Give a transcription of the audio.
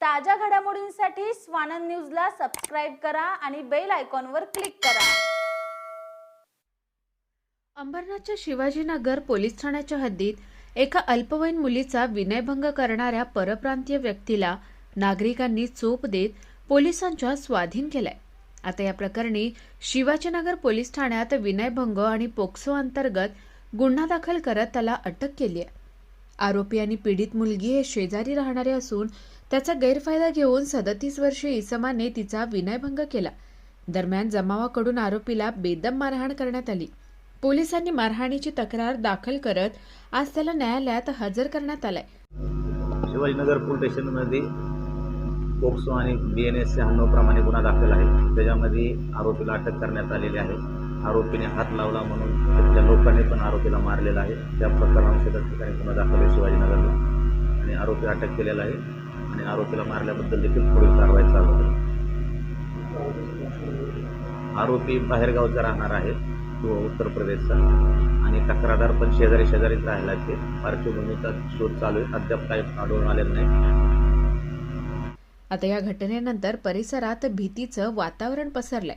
ताज्या घडामोडींसाठी स्वानंद न्यूजला सबस्क्राईब करा आणि बेल आयकॉनवर क्लिक करा. अंबरनाथच्या शिवाजीनगर पोलीस ठाण्याच्या हद्दीत एका अल्पवयीन मुलीचा विनयभंग करणाऱ्या परप्रांतीय व्यक्तीला नागरिकांनी चोप देत पोलिसांच्या स्वाधीन केलाय. आता या प्रकरणी शिवाजीनगर पोलीस ठाण्यात विनयभंग आणि पोक्सो अंतर्गत गुन्हा दाखल करत त्याला अटक केली आहे आरोपी आणि पीडित मुलगी हे शेजारी राहणारे असून त्याचा गैरफायदा घेऊन सदतीस वर्षीय इसमाने तिचा विनयभंग केला. दरम्यान जमावाकडून आरोपीला बेदम मारहाण करण्यात आली. पोलिसांनी मारहाणीची तक्रार दाखल करत आज त्याला न्यायालयात हजर करण्यात आलाय. शिवाजीनगर पोलीस स्टेशनमध्ये पोक्सो आणि बी एन एस प्रमाणे गुन्हा दाखल आहे. त्याच्यामध्ये आरोपीला अटक करण्यात आलेली आहे. आरोपीने हात लावला म्हणून त्या लोकांनी पण आरोपीला मारलेला आहे. त्या प्रकरणानुसार त्या ठिकाणी गुन्हा दाखल आहे शिवाजीनगरला. आणि आरोपी अटक केलेला आहे. आणि आरोपीला मारल्याबद्दल देखील पुढील कारवाई चालू आहे. आरोपी बाहेरगावचा राहणार आहे तो उत्तर प्रदेशचा. आणि तक्रारदार पण शेजारी शेजारीच राहिला ते पार्श्वभूमीचा शोध चालू आहे. अद्याप काही आढळून आलेलं नाही. आता या घटनेनंतर परिसरात भीतीचं वातावरण पसरलंय.